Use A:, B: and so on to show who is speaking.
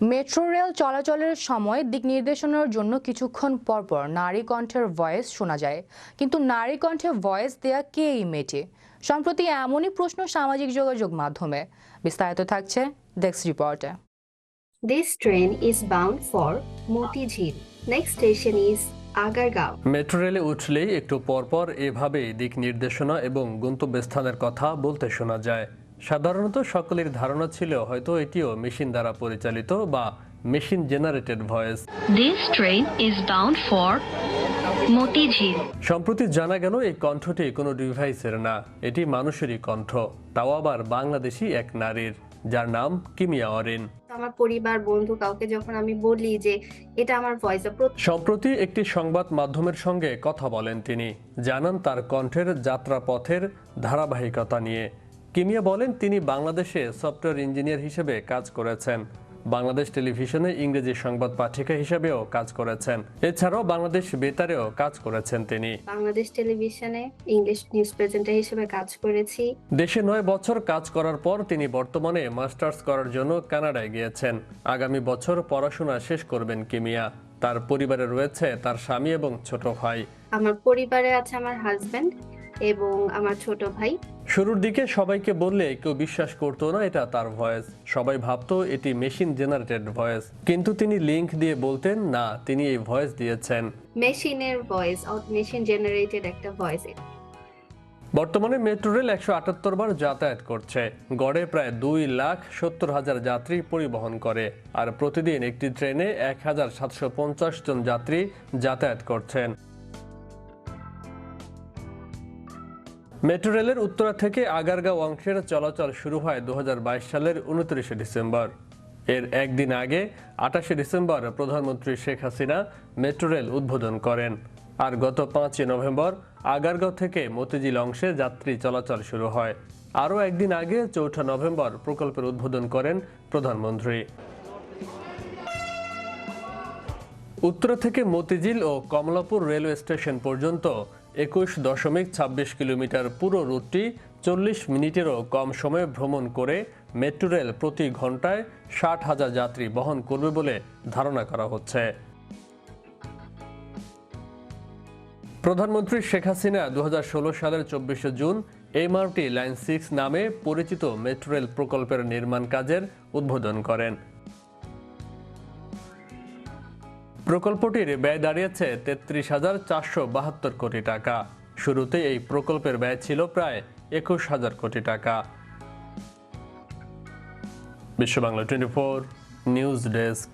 A: Metro rail চলাচলের সময় দিক নির্দেশনার জন্য কিছুক্ষণ পরপর নারী কণ্ঠের ভয়েস শোনা যায়। কিন্তু নারী কণ্ঠে ভয়েস দেয়া কে এই মেয়েটি? সম্প্রতি এমনই প্রশ্ন সামাজিক যোগাযোগ মাধ্যমে। বিস্তারিত থাকছে ডেস্ক রিপোর্টে
B: This train is bound for Motijhil. Next station is Agargaon.
C: Metro রেলে উঠলেই একটু পরপর এভাবেই দিক নির্দেশনা এবং গন্তব্যস্থানের কথা বলতে শোনা যায়। সাধারণত সকলের ধারণা ছিল হয়তো এটিও মেশিন দ্বারা পরিচালিত বা machine generated voice.
D: This train is bound for Motijhil.
C: সম্প্রতি জানা গেল এই কণ্ঠটি কোনো ডিভাইসের না এটি মানুষেরই কণ্ঠ। তাও আবার বাংলাদেশি এক নারীর যার নাম কিমিয়া অরিন।
B: আমার পরিবার বন্ধু কাউকে যখন আমি বলি যে এটা আমার ভয়েস
C: সম্প্রতি একটি সংবাদ মাধ্যমের সঙ্গে কথা বলেন তিনি। জানান তার কণ্ঠের যাত্রাপথের ধারাবাহিকতা নিয়ে। কিমিয়া বলেন তিনি বাংলাদেশে সফটওয়্যার ইঞ্জিনিয়ার হিসেবে কাজ করেছেন। বাংলাদেশ টেলিভিশনে ইংরেজি সংবাদ পাঠিকা হিসেবেও কাজ করেছেন। এছাড়াও বাংলাদেশ বেতারেও কাজ করেছেন তিনি।
B: বাংলাদেশ টেলিভিশনে ইংলিশ নিউজ প্রেজেন্টার হিসেবে কাজ করেছি।
C: দেশে নয় বছর কাজ করার পর তিনি বর্তমানে মাস্টার্স করার জন্য কানাডায় গিয়েছেন। আগামী বছর পড়াশোনা শেষ করবেন কিমিয়া। তার পরিবারে রয়েছে তার স্বামী এবং ছোট ভাই।
B: আমার পরিবারে আছে আমার হাজবেন্ড এবং আমার ছোট ভাই।
C: শুরুর দিকে সবাইকে বললে কেউ বিশ্বাস করতো না এটা তার ভয়েস। সবাই ভাবতো এটি মেশিন জেনারেটেড ভয়েস। কিন্তু তিনি লিংক দিয়ে বলতেন না তিনি এই ভয়েস দিয়েছেন।
B: মেশিনের ভয়েস অর মেশিন জেনারেটেড একটা ভয়েস।
C: বর্তমানে মেট্রো রেল একশো আটাত্তর বার যাতায়াত করছে। গড়ে প্রায় দুই লাখ সত্তর হাজার যাত্রী পরিবহন করে। আর প্রতিদিন একটি ট্রেনে এক হাজার সাতশো পঞ্চাশ জন যাত্রী যাতায়াত করছেন। মেট্রো রেলের উত্তরা থেকে আগারগাঁও অংশের চলাচল শুরু হয় দুহাজার বাইশ সালের উনত্রিশে ডিসেম্বর। এর একদিন আগে আঠাশে ডিসেম্বর প্রধানমন্ত্রী শেখ হাসিনা মেট্রো রেল উদ্বোধন করেন। আর গত পাঁচই নভেম্বর আগারগাঁও থেকে মতিঝিল অংশে যাত্রী চলাচল শুরু হয়। আরও একদিন আগে চৌঠা নভেম্বর প্রকল্পের উদ্বোধন করেন প্রধানমন্ত্রী। উত্তরা থেকে মতিঝিল ও কমলাপুর রেলওয়ে স্টেশন পর্যন্ত একুশ দশমিক ছাব্বিশ কিলোমিটার পুরো রুটটি চল্লিশ মিনিটেরও কম সময়ে ভ্রমণ করে মেট্রো রেল প্রতি ঘন্টায় ষাট হাজার যাত্রী বহন করবে বলে ধারণা করা হচ্ছে। প্রধানমন্ত্রী শেখ হাসিনা দু হাজার ষোলো সালের চব্বিশে জুন এমআরটি লাইন সিক্স নামে পরিচিত মেট্রো রেল প্রকল্পের নির্মাণ কাজের উদ্বোধন করেন। প্রকল্পটির ব্যয় দাঁড়িয়েছে তেত্রিশ হাজার চারশো বাহাত্তর কোটি টাকা। শুরুতে এই প্রকল্পের ব্যয় ছিল প্রায় একুশ হাজার কোটি টাকা। Bishwa Bangla twenty four news desk.